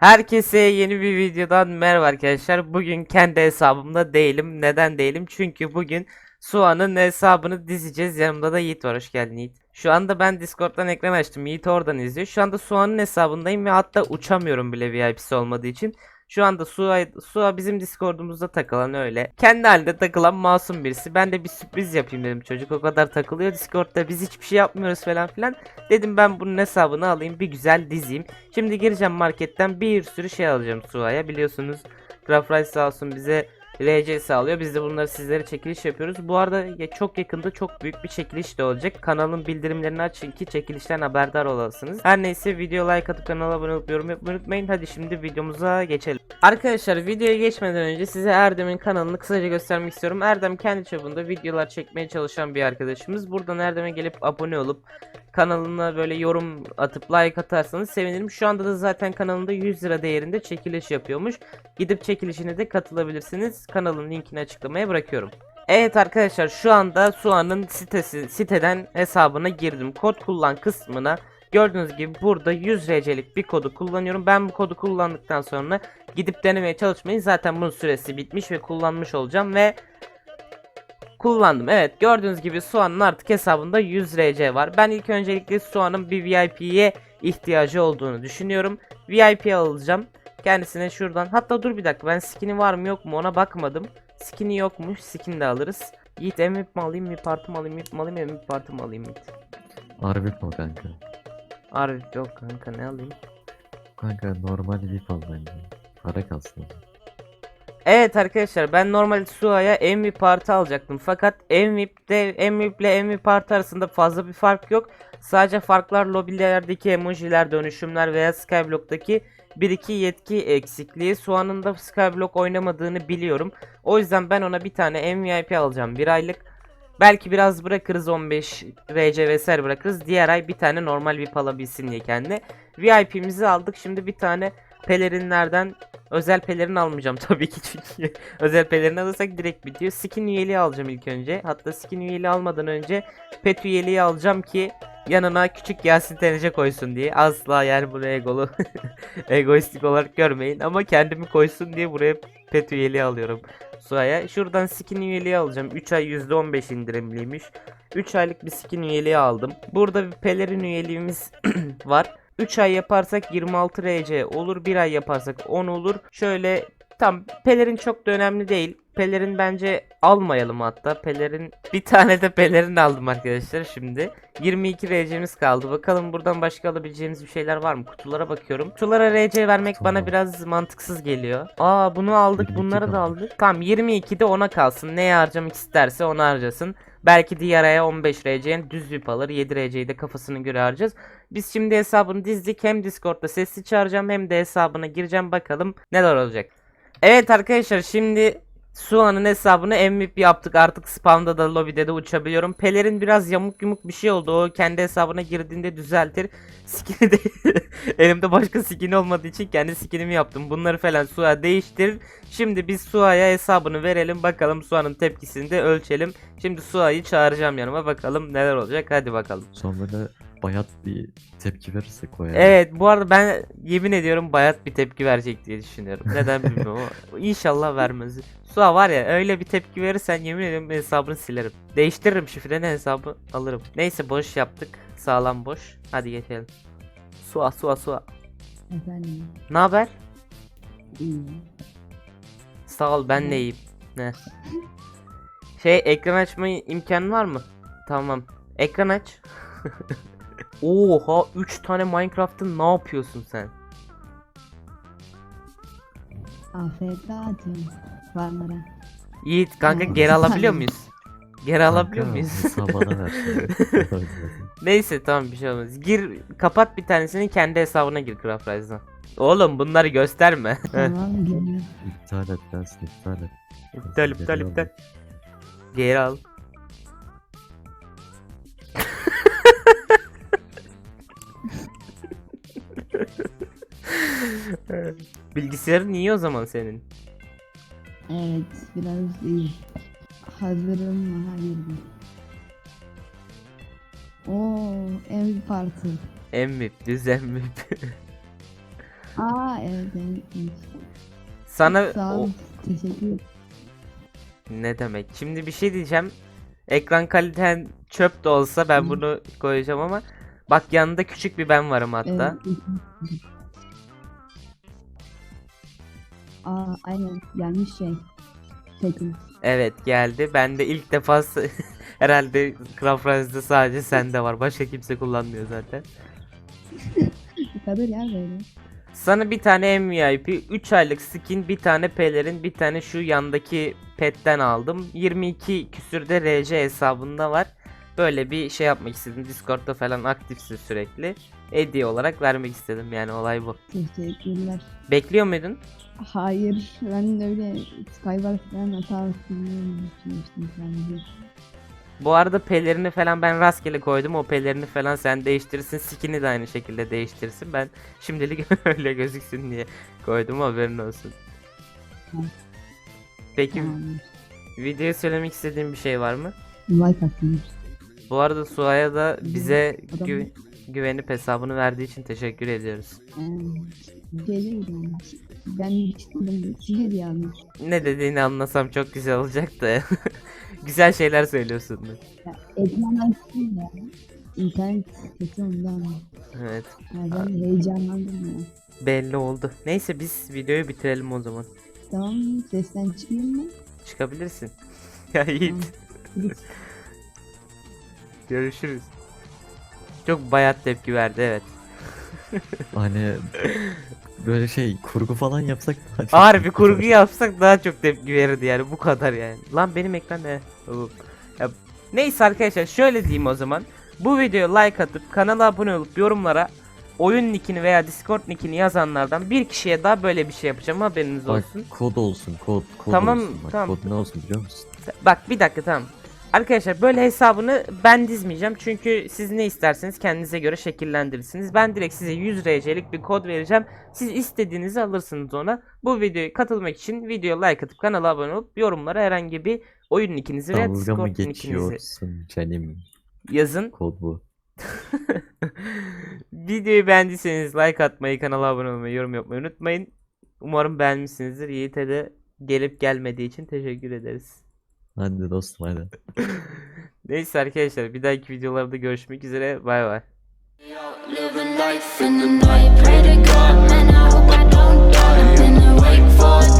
Herkese yeni bir videodan merhaba arkadaşlar. Bugün kendi hesabımda değilim. Neden değilim? Çünkü bugün Suan'ın hesabını dizeceğiz. Yanımda da Yiğit var. Hoş geldin Yiğit. Şu anda ben Discord'dan ekran açtım. Yiğit oradan izliyor. Şu anda Suan'ın hesabındayım ve hatta uçamıyorum bile VIP'si olmadığı için. Şu anda Sua, Sua bizim Discord'umuzda takılan öyle. Kendi halinde takılan masum birisi. Ben de bir sürpriz yapayım dedim. Çocuk o kadar takılıyor Discord'da. Biz hiçbir şey yapmıyoruz falan filan. Dedim ben bunun hesabını alayım bir güzel dizeyim. Şimdi gireceğim marketten bir sürü şey alacağım Sua'ya. Biliyorsunuz Grafrice sağ olsun bize RC sağlıyor. Biz de bunları sizlere çekiliş yapıyoruz. Bu arada ya çok yakında çok büyük bir çekiliş de olacak. Kanalın bildirimlerini açın ki çekilişten haberdar olasınız. Her neyse video like atıp kanala abone olup yorum yapmayı unutmayın. Hadi şimdi videomuza geçelim. Arkadaşlar videoya geçmeden önce size Erdem'in kanalını kısaca göstermek istiyorum. Erdem kendi çapında videolar çekmeye çalışan bir arkadaşımız. Buradan Erdem'e gelip abone olup kanalına böyle yorum atıp like atarsanız sevinirim. Şu anda da zaten kanalında 100 lira değerinde çekiliş yapıyormuş. Gidip çekilişine de katılabilirsiniz. Kanalın linkini açıklamaya bırakıyorum. Evet arkadaşlar şu anda Suan'ın sitesi siteden hesabına girdim. Kod kullan kısmına gördüğünüz gibi burada 100 RC'lik bir kodu kullanıyorum. Ben bu kodu kullandıktan sonra gidip denemeye çalışmayın. Zaten bunun süresi bitmiş ve kullanmış olacağım ve kullandım. Evet gördüğünüz gibi Suan'ın artık hesabında 100 RC var. Ben ilk öncelikle Suan'ın bir VIP'ye ihtiyacı olduğunu düşünüyorum. VIP alacağım. Kendisine şuradan hatta dur bir dakika ben skin'i var mı yok mu ona bakmadım. Skin'i yokmuş skin de alırız. Yiğit MVP mi alayım MVP partı mı alayım MVP mi alayım MVP partı mı alayım Yiğit. Harbi mi kanka? Harbi yok kanka ne alayım. Kanka normal VIP al bence. Para kalsın. Evet arkadaşlar ben normal Sua'ya MVP parti alacaktım fakat MVP'de MVP ile MVP parti arasında fazla bir fark yok. Sadece farklar lobilerdeki emojiler, dönüşümler veya Skyblock'taki 1-2 yetki eksikliği. Sua'nın da Skyblock oynamadığını biliyorum. O yüzden ben ona bir tane MVP alacağım bir aylık. Belki biraz bırakırız 15 RC vesaire bırakırız. Diğer ay bir tane normal VIP alabilsin diye kendine. VIP'mizi aldık. Şimdi bir tane pelerinlerden özel pelerin almayacağım tabii ki çünkü özel pelerin alırsak direkt bitiyor. Skin üyeliği alacağım ilk önce. Hatta skin üyeliği almadan önce pet üyeliği alacağım ki yanına küçük Yasin TNC koysun diye. Asla yani bunu egolu egoistik olarak görmeyin ama kendimi koysun diye buraya pet üyeliği alıyorum. Suaya. Şuradan skin üyeliği alacağım. 3 ay %15 indirimliymiş. 3 aylık bir skin üyeliği aldım. Burada bir pelerin üyeliğimiz var. 3 ay yaparsak 26 RC olur. 1 ay yaparsak 10 olur. Şöyle tam pelerin çok da önemli değil. Pelerin bence almayalım hatta. Pelerin bir tane de pelerin aldım arkadaşlar şimdi. 22 RC'miz kaldı. Bakalım buradan başka alabileceğimiz bir şeyler var mı? Kutulara bakıyorum. Kutulara RC vermek bana Tamam. biraz mantıksız geliyor. Aa bunu aldık. 22 Bunları da aldık. Tamam 22 de ona kalsın. Neye harcamak isterse onu harcasın. Belki diğer aya 15 RC'nin düz VIP alır. 7 RC'yi de kafasına göre harcarız. Biz şimdi hesabını dizdik. Hem Discord'da sesli çağıracağım hem de hesabına gireceğim. Bakalım neler olacak. Evet arkadaşlar şimdi Suan'ın hesabını MVP yaptık. Artık spamda da lobide de uçabiliyorum. Pelerin biraz yamuk yumuk bir şey oldu. O kendi hesabına girdiğinde düzeltir. Skin'i de elimde başka skin olmadığı için kendi skinimi yaptım. Bunları falan Sua değiştirir. Şimdi biz Sua'ya hesabını verelim. Bakalım Sua'nın tepkisini de ölçelim. Şimdi Sua'yı çağıracağım yanıma. Bakalım neler olacak. Hadi bakalım. Son böyle bayat bir tepki verirsek o yani. Evet bu arada ben yemin ediyorum bayat bir tepki verecek diye düşünüyorum. Neden bilmiyorum ama inşallah vermez. Suha var ya öyle bir tepki verirsen yemin ediyorum hesabını silerim. Değiştiririm şifreni hesabı alırım. Neyse boş yaptık. Sağlam boş. Hadi geçelim. Suha Suha Suha. Efendim, Ne haber? iyi. Sağ ol ben de iyiyim. Ne? Şey ekran açma imkanı var mı? Tamam. Ekran aç. Oha 3 tane Minecraft'ın ne yapıyorsun sen? AFK atıyorum farmlara. Yiğit kanka geri alabiliyor muyuz? Geri Kanka, alabiliyor muyuz? Hesabı bana. Neyse tamam bir şey olmaz. Gir kapat bir tanesini kendi hesabına gir Craft Rise'dan. Oğlum bunları gösterme. Tamam gidiyor. iptal et dersin iptal et. iptal iptal iptal. Geri al. Bilgisayarın iyi o zaman senin. Evet biraz iyi. Hazırım hayırdır. Oo ev parti. Emmip, düz emmip. Aa evet evet. Sana Sağ o- ol. Teşekkür ederim. ne demek? Şimdi bir şey diyeceğim. Ekran kaliten çöp de olsa ben bunu koyacağım ama bak yanında küçük bir ben varım hatta. Evet. Aa aynen gelmiş şey. Tekin. Evet geldi. Ben de ilk defa herhalde Craft Rise'da sadece sende var. Başka kimse kullanmıyor zaten. Kadar ya böyle. Sana bir tane MVP, 3 aylık skin, bir tane pelerin, bir tane şu yandaki petten aldım. 22 küsürde RC hesabında var. Böyle bir şey yapmak istedim. Discord'da falan aktifsin sürekli. Hediye olarak vermek istedim yani olay bu. Teşekkürler. Bekliyor muydun? Hayır ben öyle Skyward falan hata düşünmüştüm sadece. Bu arada pelerini falan ben rastgele koydum. O pelerini falan sen değiştirirsin. Skin'i de aynı şekilde değiştirirsin. Ben şimdilik öyle gözüksün diye koydum haberin olsun. Peki videoya söylemek istediğin bir şey var mı? Like atın. Bu arada Sua'ya da bize Adam- gü- güvenip hesabını verdiği için teşekkür ediyoruz. Ee, değil yani. Ben istedim. Aldım. Ne dediğini anlasam çok güzel olacak da. güzel şeyler söylüyorsun. Ya, ekran açtım ya. İnternet kötü ondan. Evet. Ben heyecanlandım ya. Belli oldu. Neyse biz videoyu bitirelim o zaman. Tamam mı? Sesten çıkayım mı? Çıkabilirsin. ya Yiğit. Görüşürüz. Çok bayat tepki verdi evet. Hani böyle şey kurgu falan yapsak daha çok tepki kurgu yapsak daha çok tepki verirdi yani bu kadar yani. Lan benim ekran ne? Ya, neyse arkadaşlar şöyle diyeyim o zaman. Bu videoya like atıp kanala abone olup yorumlara oyun nickini veya discord nickini yazanlardan bir kişiye daha böyle bir şey yapacağım haberiniz Bak olsun. kod olsun kod kod Tamam, olsun. Bak, tamam. Kod ne olsun biliyor musun? Bak bir dakika tamam. Arkadaşlar böyle hesabını ben dizmeyeceğim çünkü siz ne isterseniz kendinize göre şekillendirirsiniz. Ben direkt size 100 RC'lik bir kod vereceğim. Siz istediğinizi alırsınız ona. Bu videoya katılmak için videoya like atıp kanala abone olup yorumlara herhangi bir oyun nickinizi veya Discord nickinizi canım? yazın. Kod bu. Videoyu beğendiyseniz like atmayı, kanala abone olmayı, yorum yapmayı unutmayın. Umarım beğenmişsinizdir. Yiğit'e de gelip gelmediği için teşekkür ederiz. Hadi dostum hadi. Neyse arkadaşlar bir dahaki videolarda görüşmek üzere. Bay bay. Living life in the night, pray to God, man, I hope I don't die. I've been awake for.